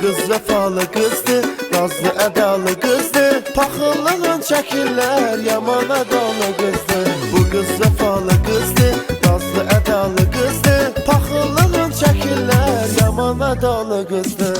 qız vəfalı qızdı Nazlı ədalı qızdı Paxıllığın çəkirlər Yaman ədalı qızdı. Bu qız vəfalı qızdı Nazlı ədalı qızdı Paxıllığın çəkirlər Yaman ədalı qızdı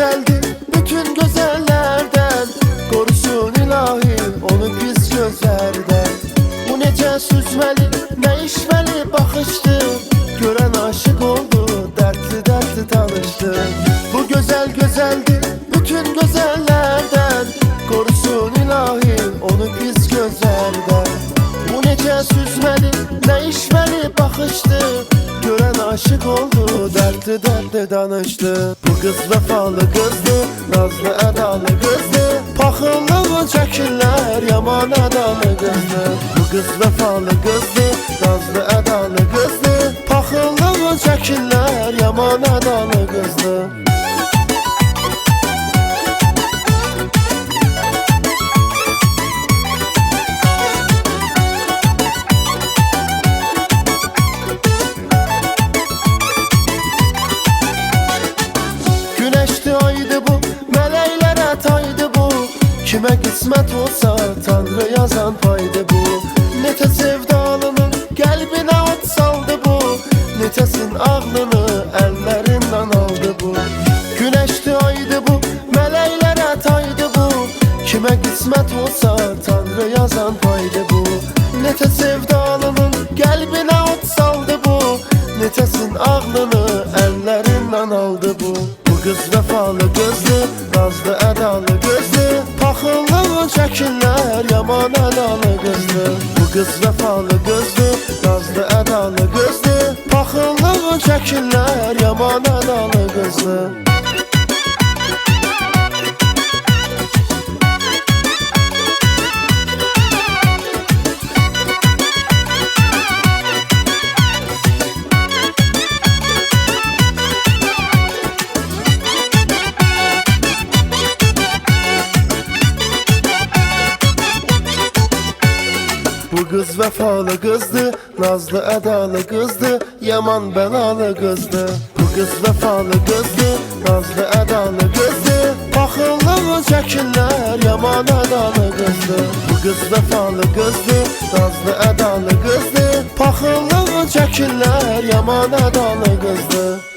güzeldi bütün güzellerden. Korusun ilahi onu pis gözlerden. Bu nece süzmeli ne işmeli bakıştı. Gören aşık oldu dertli dertli tanıştı. Bu güzel güzeldi bütün güzellerden. Korusun ilahi onu pis gözlerden. Bu nece süzmeli ne işmeli bakıştı. Gören aşık oldu dertli dertli danıştı. Bu kız vefalı kızdı Nazlı edalı kızdı. Paxıllığı çəkirlər Yaman edalı kızdı. Bu kız vefalı kızdı Nazlı edalı kızdı. Paxıllığı çəkirlər Yaman edalı kızdı Kime kısmet olsa Tanrı yazan paydı bu. Nete sevdalının kalbine ot saldı bu. Netesin ağlını ellerinden aldı bu. Güneşti aydı bu, meleklere taydı bu. Kime kısmet olsa Tanrı yazan paydı bu. Nete sevdalının kalbine ot saldı bu. Netesin ağlını ellerinden aldı bu. Bu kız vefalı gözlü, nazlı edalı kız vefalı gözlü, nazlı edalı gözlü. Paxıllığı çəkirlər, yaman edalı gözlü Bu kız vefalı kızdı, nazlı edalı kızdı, yaman belalı kızdı. Bu kız vefalı kızdı, nazlı edalı kızdı, paxıllığı çəkirlər, yaman edalı kızdı. Bu kız vefalı kızdı, nazlı edalı kızdı, paxıllığı çəkirlər, yaman edalı kızdı.